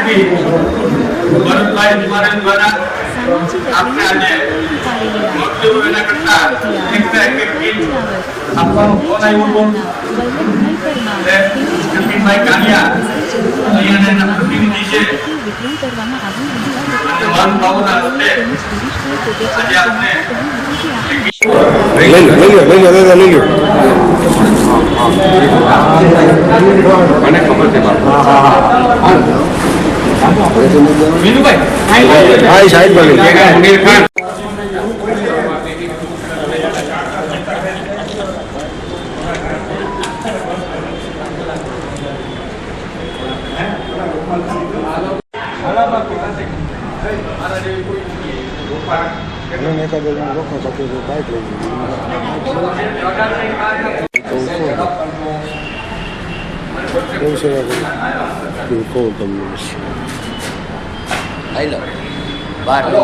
છે છે એમની ભરતભાઈ નિવારણ દ્વારા આપણે આજે મજૂરો એના કરતા એકના એક એક આપવાનો ફોન આવ્યો હતો. જમીનભાઈ કાલિયા અહીંયાના એના પ્રતિનિધિ છે. મહાનુભાવોના હસ્તે આજે આપણે લઈ લો લઈ લો દાદા લઈ લો હા એ સાઈડ પર એને એકાદ જણ રોકો બાકી તો બાઇક લઈ જઈએ એવું છે હું హైలో బార్లో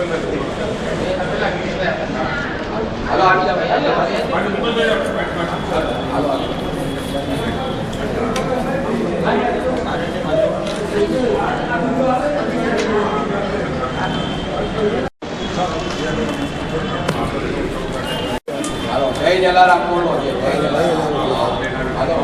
Thank you. જય જલારામ બોલો જય જલારામ હાલો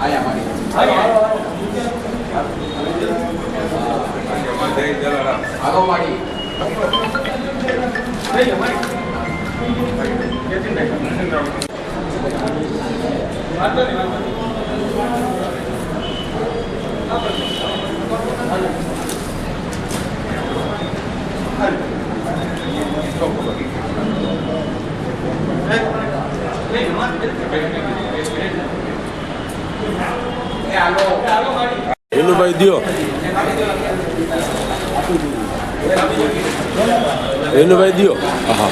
આયા મારી હાલો મારી એ હાલો એનુભાઈ દ્યો. એનુભાઈ દ્યો હા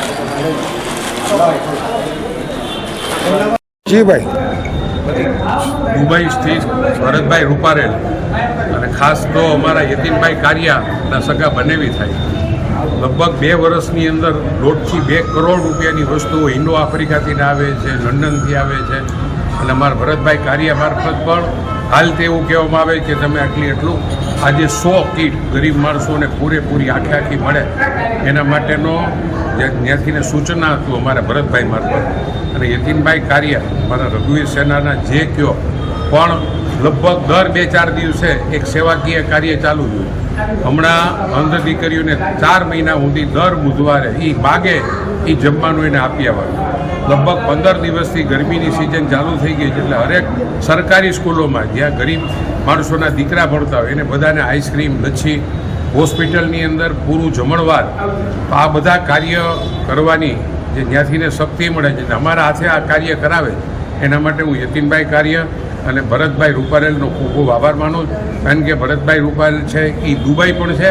જી ભાઈ દુબઈ સ્થિત ભરતભાઈ રૂપારેલ અને ખાસ તો અમારા યતીનભાઈ કારિયાના સગા બનેવી થાય. લગભગ બે વર્ષની અંદર દોઢથી બે કરોડ રૂપિયાની વસ્તુઓ ઇન્ડો આફ્રિકાથી આવે છે લંડનથી આવે છે. અને અમારા ભરતભાઈ કારિયા મારફત પણ હાલ તો એવું કહેવામાં આવે કે તમે આટલી એટલું આજે સો કીટ ગરીબ માણસોને પૂરેપૂરી આખે આખી મળે. એના માટેનો ત્યાંથીને સૂચના હતું અમારા ભરતભાઈ મારફત. અને યતીનભાઈ કારિયા, મારા રઘુવીર સેનાના જે કયો, પણ લગભગ દર બે ચાર દિવસે એક સેવાકીય કાર્ય ચાલુ થયું. હમણાં અંધ દીકરીઓને ચાર મહિના સુધી દર બુધવારે એ માગે એ જમવાનું એને આપી આવવાનું. લગભગ પંદર દિવસથી ગરમીની સિઝન ચાલુ થઈ ગઈ છે. એટલે હરેક સરકારી સ્કૂલોમાં જ્યાં ગરીબ માણસોના દીકરા ભણતા હોય, એને બધાને આઈસ્ક્રીમ લચ્છી, હોસ્પિટલની અંદર પૂરું જમણવાર તો આ બધા કાર્ય કરવાની જે જ્યાંથીને શક્તિ મળે છે. અમારા હાથે આ કાર્ય કરાવે. એના માટે હું યતીનભાઈ કાર્ય અને ભરતભાઈ રૂપારેલનો ખૂબ ખૂબ આભાર માનું. કારણ કે ભરતભાઈ રૂપારેલ છે એ દુબઈ પણ છે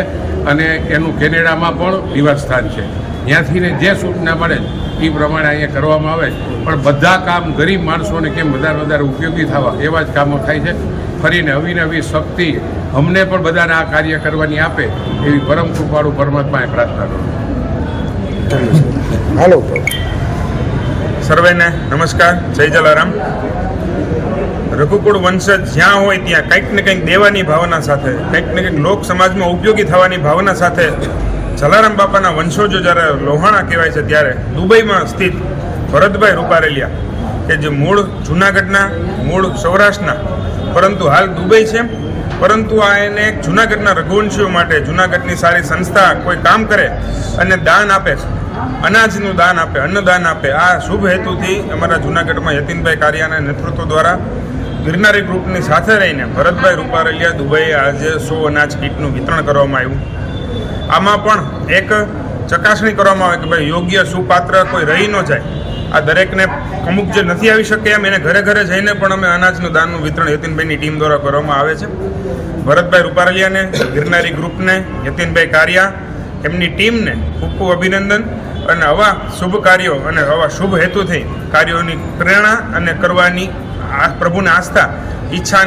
અને એનું કેનેડામાં પણ નિવાસ સ્થાન છે. ત્યાંથીને જે સૂચના મળે એ પ્રમાણે અહીંયા કરવામાં આવે પણ બધા કામ ગરીબ માણસોને કેમ વધારે વધારે ઉપયોગી થવા? એવા જ કામો થાય છે. ફરીને અવિનવી શક્તિ અમને પણ બધાને આ કાર્ય કરવાની આપે એવી પરમ કૃપાળુ પરમાત્માએ પ્રાર્થના કરું હાલો. સર્વેને નમસ્કાર. જય જલારામ. રઘુકુળ વંશજ જ્યાં હોય ત્યાં કંઈક ને કંઈક દેવાની ભાવના સાથે કંઈક ને કંઈક લોક સમાજમાં ઉપયોગી થવાની ભાવના સાથે જલારામ બાપાના વંશોજો જ્યારે લોહાણા કહેવાય છે ત્યારે દુબઈમાં સ્થિત ભરતભાઈ રૂપારેલિયા, કે જે મૂળ જૂનાગઢના, મૂળ સૌરાષ્ટ્રના, પરંતુ હાલ દુબઈ છે. પરંતુ આ એને જુનાગઢના રઘુવંશીઓ માટે, જૂનાગઢની સારી સંસ્થા કોઈ કામ કરે અને દાન આપે છે. અનાજનું દાન આપે, અન્નદાન આપે. આ શુભ હેતુથી અમારા જૂનાગઢમાં યતીનભાઈ કારિયાના નેતૃત્વ દ્વારા ગિરનારી ગ્રુપની સાથે રહીને ભરતભાઈ રૂપારેલિયા દુબઈએ આજે સો અનાજ કીટનું વિતરણ કરવામાં આવ્યું. આમાં પણ એક ચકાસણી કરવામાં આવે કે ભાઈ યોગ્ય સુપાત્ર કોઈ રહી ન જાય. આ દરેકને અમુક જે નથી આવી શકે એમ, એને ઘરે ઘરે જઈને પણ અમે અનાજનું દાનનું વિતરણ યતિનભાઈની ટીમ દ્વારા કરવામાં આવે છે. ભરતભાઈ રૂપારેલિયાને, ગિરનારી ગ્રુપને, યતિનભાઈ કારિયા, એમની ટીમને ખૂબ ખૂબ અભિનંદન અને આવા શુભ કાર્યો અને આવા શુભ હેતુથી કાર્યોની પ્રેરણા અને કરવાની આ પ્રભુને આસ્થા, ઈચ્છા